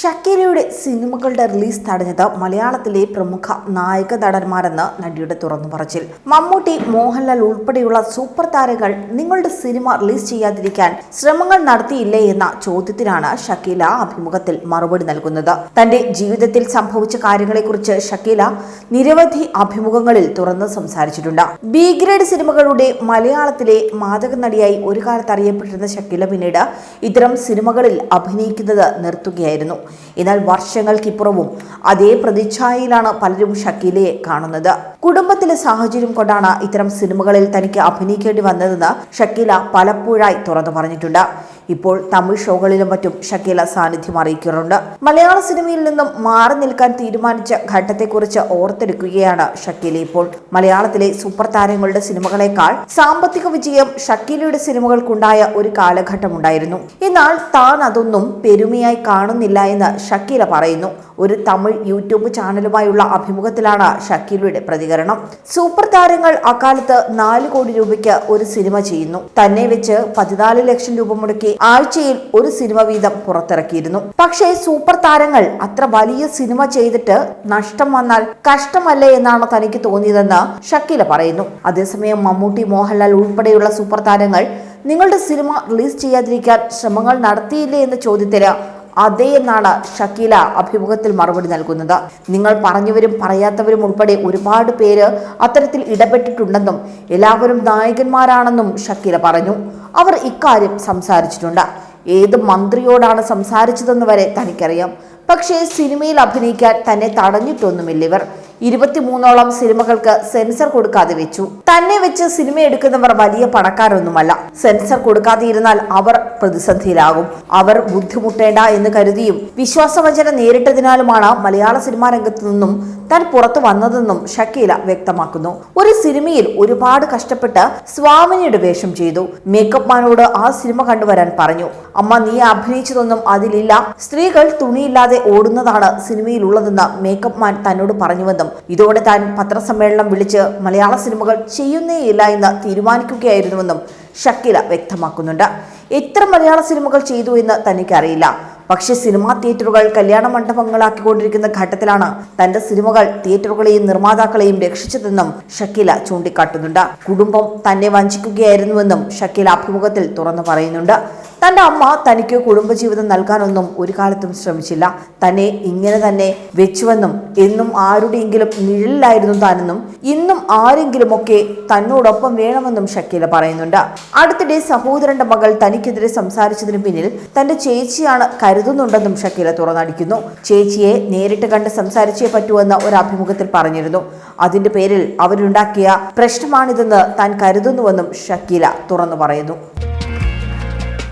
ഷക്കീലയുടെ സിനിമകളുടെ റിലീസ് തടഞ്ഞത് മലയാളത്തിലെ പ്രമുഖ നായക നടന്മാരെന്ന് നടിയുടെ തുറന്നു പറച്ചിൽ. മമ്മൂട്ടി മോഹൻലാൽ ഉൾപ്പെടെയുള്ള സൂപ്പർ താരങ്ങൾ നിങ്ങളുടെ സിനിമ റിലീസ് ചെയ്യാതിരിക്കാൻ ശ്രമങ്ങൾ നടത്തിയില്ലേ എന്ന ചോദ്യത്തിനാണ് ഷക്കീല അഭിമുഖത്തിൽ മറുപടി നൽകുന്നത്. തന്റെ ജീവിതത്തിൽ സംഭവിച്ച കാര്യങ്ങളെക്കുറിച്ച് ഷക്കീല നിരവധി അഭിമുഖങ്ങളിൽ തുറന്ന് സംസാരിച്ചിട്ടുണ്ട്. ബി ഗ്രേഡ് സിനിമകളുടെ മലയാളത്തിലെ മാതക നടിയായി ഒരു കാലത്ത് അറിയപ്പെട്ടിരുന്ന ഷക്കീല പിന്നീട് ഇത്തരം സിനിമകളിൽ അഭിനയിക്കുന്നത് നിർത്തുകയായിരുന്നു. എന്നാൽ വർഷങ്ങൾക്കിപ്പുറവും അതേ പ്രതിച്ഛായയിലാണ് പലരും ഷക്കീലയെ കാണുന്നത്. കുടുംബത്തിലെ സാഹചര്യം കൊണ്ടാണ് ഇത്തരം സിനിമകളിൽ തനിക്ക് അഭിനയിക്കേണ്ടി വന്നതെന്ന് ഷക്കീല പലപ്പോഴായി തുറന്നു പറഞ്ഞിട്ടുണ്ട്. ഇപ്പോൾ തമിഴ് ഷോകളിലും മറ്റും ഷക്കീല സാന്നിധ്യം അറിയിക്കാറുണ്ട് മലയാള സിനിമയിൽ നിന്നും മാറി നിൽക്കാൻ തീരുമാനിച്ച ഘട്ടത്തെക്കുറിച്ച് ഓർത്തെടുക്കുകയാണ് ഷക്കീല ഇപ്പോൾ. മലയാളത്തിലെ സൂപ്പർ താരങ്ങളുടെ സിനിമകളെക്കാൾ സാമ്പത്തിക വിജയം ഷക്കീലയുടെ സിനിമകൾക്കുണ്ടായ ഒരു കാലഘട്ടമുണ്ടായിരുന്നു. എന്നാൽ താൻ അതൊന്നും പെരുമയായി കാണുന്നില്ല എന്ന് ഷക്കീല പറയുന്നു. ഒരു തമിഴ് യൂട്യൂബ് ചാനലുമായുള്ള അഭിമുഖത്തിലാണ് ഷക്കീലയുടെ പ്രതികരണം. സൂപ്പർ താരങ്ങൾ അക്കാലത്ത് നാല് കോടി രൂപയ്ക്ക് ഒരു സിനിമ ചെയ്യുന്നു. തന്നെ വെച്ച് പതിനാല് ലക്ഷം രൂപ മുടക്കി ആഴ്ചയിൽ ഒരു സിനിമ വീതം പുറത്തിറക്കിയിരുന്നു. പക്ഷേ സൂപ്പർ താരങ്ങൾ അത്ര വലിയ സിനിമ ചെയ്തിട്ട് നഷ്ടം വന്നാൽ കഷ്ടമല്ലേ എന്നാണ് തനിക്ക് തോന്നിയതെന്ന് ഷക്കീല പറയുന്നു. അതേസമയം മമ്മൂട്ടി മോഹൻലാൽ ഉൾപ്പെടെയുള്ള സൂപ്പർ താരങ്ങൾ നിങ്ങളുടെ സിനിമ റിലീസ് ചെയ്യാതിരിക്കാൻ ശ്രമങ്ങൾ നടത്തിയില്ലേ എന്ന ചോദ്യത്തിന് അതെ എന്നാണ് ഷക്കീല അഭിമുഖത്തിൽ മറുപടി നൽകുന്നത്. നിങ്ങൾ പറഞ്ഞവരും പറയാത്തവരും ഉൾപ്പെടെ ഒരുപാട് പേര് അത്തരത്തിൽ ഇടപെട്ടിട്ടുണ്ടെന്നും എല്ലാവരും നായകന്മാരാണെന്നും ഷക്കീല പറഞ്ഞു. അവർ ഇക്കാര്യം സംസാരിച്ചിട്ടുണ്ട്. ഏത് മന്ത്രിയോടാണ് സംസാരിച്ചതെന്ന് വരെ തനിക്കറിയാം. പക്ഷേ സിനിമയിൽ അഭിനയിക്കാൻ തന്നെ തടഞ്ഞിട്ടൊന്നുമില്ല ഇവർ. ഇരുപത്തിമൂന്നോളം സിനിമകൾക്ക് സെൻസർ കൊടുക്കാതെ വെച്ചു. തന്നെ വെച്ച് സിനിമ എടുക്കുന്നവർ വലിയ പണക്കാരൊന്നുമല്ല. സെൻസർ കൊടുക്കാതിരുന്നാൽ അവർ പ്രതിസന്ധിയിലാകും. അവർ ബുദ്ധിമുട്ടേണ്ട എന്ന് കരുതിയും വിശ്വാസവഞ്ചന നേരിട്ടതിനാലുമാണ് മലയാള സിനിമാ രംഗത്തു നിന്നും താൻ പുറത്തു വന്നതെന്നും ഷക്കീല വ്യക്തമാക്കുന്നു. ഒരു സിനിമയിൽ ഒരുപാട് കഷ്ടപ്പെട്ട് സ്വാമിനിയുടെ വേഷം ചെയ്തു. മേക്കപ്പ് മാനോട് ആ സിനിമ കണ്ടുവരാൻ പറഞ്ഞു. അമ്മ നീ അഭിനയിച്ചതൊന്നും അതിലില്ല. സ്ത്രീകൾ തുണിയില്ലാതെ ഓടുന്നതാണ് സിനിമയിലുള്ളതെന്ന് മേക്കപ്പ് മാൻ തന്നോട് പറഞ്ഞുവെന്നും. ഇതോടെ താൻ പത്രസമ്മേളനം വിളിച്ച് മലയാള സിനിമകൾ ചെയ്യുന്നേയില്ല എന്ന് തീരുമാനിക്കുകയായിരുന്നുവെന്നും ഷക്കീല വ്യക്തമാക്കുന്നുണ്ട്. എത്ര മലയാള സിനിമകൾ ചെയ്തു എന്ന് തനിക്കറിയില്ല. പക്ഷേ സിനിമാ തിയേറ്ററുകൾ കല്യാണ മണ്ഡപങ്ങളാക്കിക്കൊണ്ടിരിക്കുന്ന ഘട്ടത്തിലാണ് തന്റെ സിനിമകൾ തിയേറ്ററുകളെയും നിർമ്മാതാക്കളെയും രക്ഷിച്ചതെന്നും ഷക്കീല ചൂണ്ടിക്കാട്ടുന്നുണ്ട്. കുടുംബം തന്നെ വഞ്ചിക്കുകയായിരുന്നുവെന്നും ഷക്കീല അഭിമുഖത്തിൽ തുറന്നു പറയുന്നുണ്ട്. തന്റെ അമ്മ തനിക്ക് കുടുംബജീവിതം നൽകാനൊന്നും ഒരു കാലത്തും ശ്രമിച്ചില്ല. തന്നെ ഇങ്ങനെ തന്നെ വെച്ചുവെന്നും എന്നും ആരുടെയെങ്കിലും നിഴലിലായിരുന്നു താനെന്നും ഇന്നും ആരെങ്കിലുമൊക്കെ തന്നോടൊപ്പം വേണമെന്നും ഷക്കീല പറയുന്നുണ്ട്. അടുത്തിടെ സഹോദരന്റെ മകൾ തനിക്കെതിരെ സംസാരിച്ചതിനു പിന്നിൽ തന്റെ ചേച്ചിയാണ് കരുതുന്നുണ്ടെന്നും ഷക്കീല തുറന്നടിക്കുന്നു. ചേച്ചിയെ നേരിട്ട് കണ്ട് സംസാരിച്ചേ പറ്റൂവെന്ന് ഒരു അഭിമുഖത്തിൽ പറഞ്ഞിരുന്നു. അതിന്റെ പേരിൽ അവരുണ്ടാക്കിയ പ്രശ്നമാണിതെന്ന് താൻ കരുതുന്നുവെന്നും ഷക്കീല തുറന്നു പറയുന്നു.